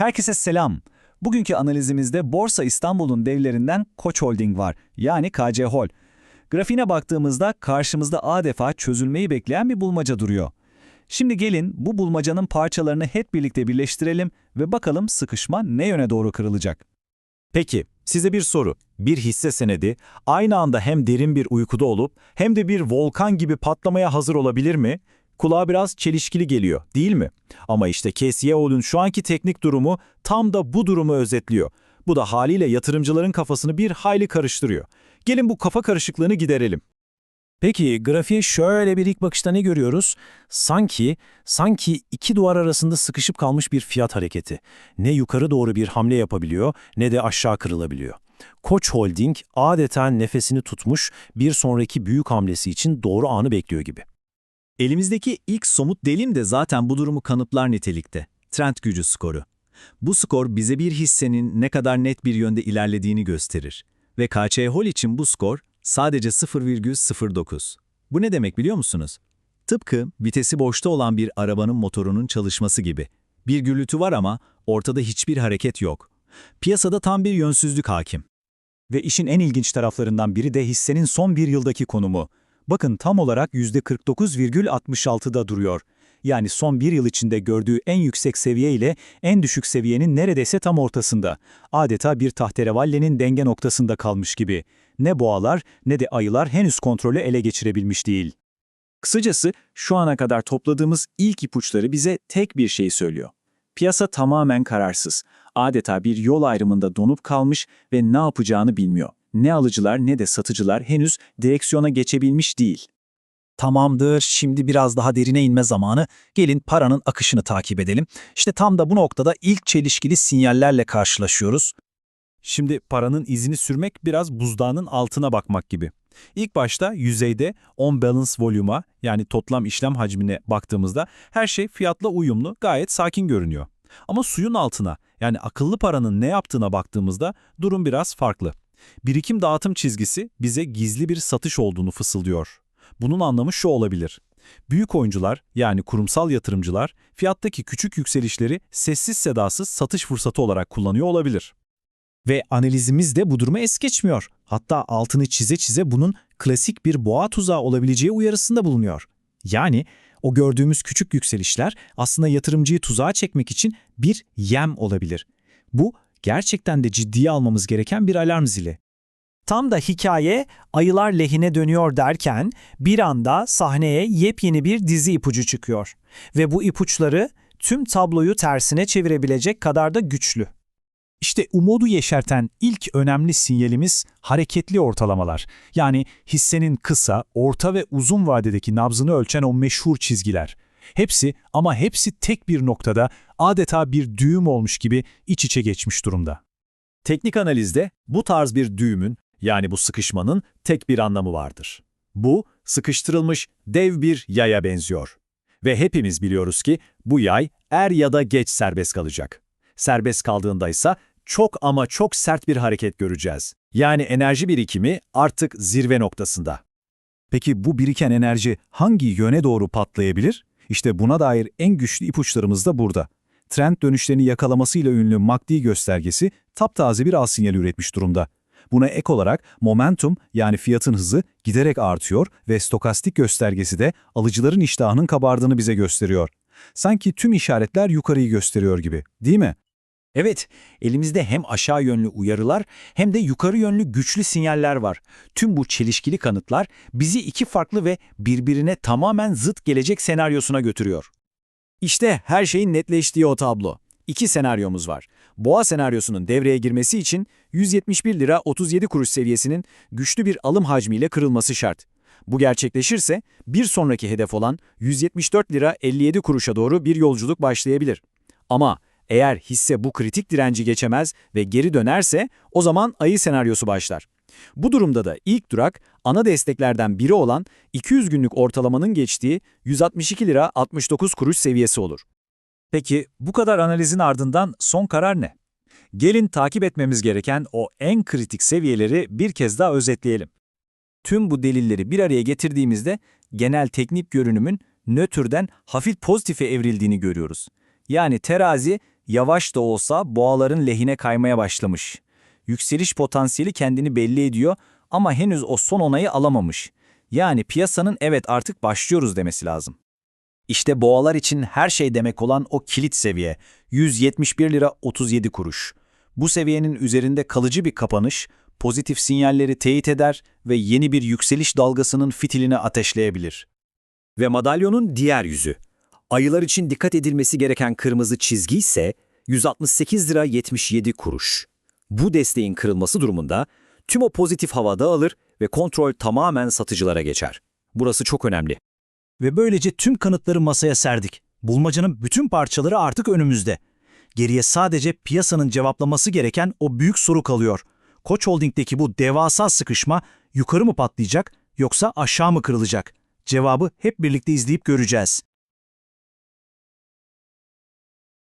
Herkese selam. Bugünkü analizimizde Borsa İstanbul'un devlerinden Koç Holding var, yani KC Hol. Grafiğine baktığımızda karşımızda adeta çözülmeyi bekleyen bir bulmaca duruyor. Şimdi gelin bu bulmacanın parçalarını hep birlikte birleştirelim ve bakalım sıkışma ne yöne doğru kırılacak. Peki, size bir soru. Bir hisse senedi aynı anda hem derin bir uykuda olup hem de bir volkan gibi patlamaya hazır olabilir mi? Kulağa biraz çelişkili geliyor, değil mi? Ama işte KCEO'nun şu anki teknik durumu tam da bu durumu özetliyor. Bu da haliyle yatırımcıların kafasını bir hayli karıştırıyor. Gelin bu kafa karışıklığını giderelim. Peki grafiğe şöyle bir ilk bakışta ne görüyoruz? Sanki, sanki iki duvar arasında sıkışıp kalmış bir fiyat hareketi. Ne yukarı doğru bir hamle yapabiliyor ne de aşağı kırılabiliyor. Koç Holding adeta nefesini tutmuş bir sonraki büyük hamlesi için doğru anı bekliyor gibi. Elimizdeki ilk somut delil de zaten bu durumu kanıtlar nitelikte. Trend gücü skoru. Bu skor bize bir hissenin ne kadar net bir yönde ilerlediğini gösterir. Ve KC Hol için bu skor sadece 0,09. Bu ne demek biliyor musunuz? Tıpkı vitesi boşta olan bir arabanın motorunun çalışması gibi. Bir gürültü var ama ortada hiçbir hareket yok. Piyasada tam bir yönsüzlük hakim. Ve işin en ilginç taraflarından biri de hissenin son bir yıldaki konumu. Bakın tam olarak %49,66'da duruyor. Yani son bir yıl içinde gördüğü en yüksek seviye ile en düşük seviyenin neredeyse tam ortasında. Adeta bir tahterevallenin denge noktasında kalmış gibi. Ne boğalar ne de ayılar henüz kontrolü ele geçirebilmiş değil. Kısacası şu ana kadar topladığımız ilk ipuçları bize tek bir şey söylüyor. Piyasa tamamen kararsız. Adeta bir yol ayrımında donup kalmış ve ne yapacağını bilmiyor. Ne alıcılar ne de satıcılar henüz direksiyona geçebilmiş değil. Tamamdır, şimdi biraz daha derine inme zamanı. Gelin paranın akışını takip edelim. İşte tam da bu noktada ilk çelişkili sinyallerle karşılaşıyoruz. Şimdi paranın izini sürmek biraz buzdağının altına bakmak gibi. İlk başta yüzeyde on balance volume'a yani toplam işlem hacmine baktığımızda her şey fiyatla uyumlu, gayet sakin görünüyor. Ama suyun altına yani akıllı paranın ne yaptığına baktığımızda durum biraz farklı. Birikim dağıtım çizgisi bize gizli bir satış olduğunu fısıldıyor. Bunun anlamı şu olabilir. Büyük oyuncular yani kurumsal yatırımcılar fiyattaki küçük yükselişleri sessiz sedasız satış fırsatı olarak kullanıyor olabilir. Ve analizimiz de bu durumu es geçmiyor. Hatta altını çize çize bunun klasik bir boğa tuzağı olabileceği uyarısında bulunuyor. Yani o gördüğümüz küçük yükselişler aslında yatırımcıyı tuzağa çekmek için bir yem olabilir. Bu gerçekten de ciddiye almamız gereken bir alarm zili. Tam da hikaye ayılar lehine dönüyor derken bir anda sahneye yepyeni bir dizi ipucu çıkıyor. Ve bu ipuçları tüm tabloyu tersine çevirebilecek kadar da güçlü. İşte umudu yeşerten ilk önemli sinyalimiz hareketli ortalamalar. Yani hissenin kısa, orta ve uzun vadedeki nabzını ölçen o meşhur çizgiler. Hepsi ama hepsi tek bir noktada adeta bir düğüm olmuş gibi iç içe geçmiş durumda. Teknik analizde bu tarz bir düğümün yani bu sıkışmanın tek bir anlamı vardır. Bu sıkıştırılmış dev bir yaya benziyor. Ve hepimiz biliyoruz ki bu yay er ya da geç serbest kalacak. Serbest kaldığında ise çok ama çok sert bir hareket göreceğiz. Yani enerji birikimi artık zirve noktasında. Peki bu biriken enerji hangi yöne doğru patlayabilir? İşte buna dair en güçlü ipuçlarımız da burada. Trend dönüşlerini yakalamasıyla ünlü MACD göstergesi taptaze bir al sinyali üretmiş durumda. Buna ek olarak momentum yani fiyatın hızı giderek artıyor ve stokastik göstergesi de alıcıların iştahının kabardığını bize gösteriyor. Sanki tüm işaretler yukarıyı gösteriyor gibi, değil mi? Evet, elimizde hem aşağı yönlü uyarılar hem de yukarı yönlü güçlü sinyaller var. Tüm bu çelişkili kanıtlar bizi iki farklı ve birbirine tamamen zıt gelecek senaryosuna götürüyor. İşte her şeyin netleştiği o tablo. İki senaryomuz var. Boğa senaryosunun devreye girmesi için 171 lira 37 kuruş seviyesinin güçlü bir alım hacmiyle kırılması şart. Bu gerçekleşirse bir sonraki hedef olan 174 lira 57 kuruşa doğru bir yolculuk başlayabilir. Ama eğer hisse bu kritik direnci geçemez ve geri dönerse o zaman ayı senaryosu başlar. Bu durumda da ilk durak ana desteklerden biri olan 200 günlük ortalamanın geçtiği 162 lira 69 kuruş seviyesi olur. Peki bu kadar analizin ardından son karar ne? Gelin takip etmemiz gereken o en kritik seviyeleri bir kez daha özetleyelim. Tüm bu delilleri bir araya getirdiğimizde genel teknik görünümün nötrden hafif pozitife evrildiğini görüyoruz. Yani terazi yavaş da olsa boğaların lehine kaymaya başlamış. Yükseliş potansiyeli kendini belli ediyor ama henüz o son onayı alamamış. Yani piyasanın evet artık başlıyoruz demesi lazım. İşte boğalar için her şey demek olan o kilit seviye 171 lira 37 kuruş. Bu seviyenin üzerinde kalıcı bir kapanış, pozitif sinyalleri teyit eder ve yeni bir yükseliş dalgasının fitilini ateşleyebilir. Ve madalyonun diğer yüzü. Ayılar için dikkat edilmesi gereken kırmızı çizgi ise 168 lira 77 kuruş. Bu desteğin kırılması durumunda tüm o pozitif hava dağılır ve kontrol tamamen satıcılara geçer. Burası çok önemli. Ve böylece tüm kanıtları masaya serdik. Bulmacanın bütün parçaları artık önümüzde. Geriye sadece piyasanın cevaplaması gereken o büyük soru kalıyor. Koç Holding'deki bu devasa sıkışma yukarı mı patlayacak yoksa aşağı mı kırılacak? Cevabı hep birlikte izleyip göreceğiz.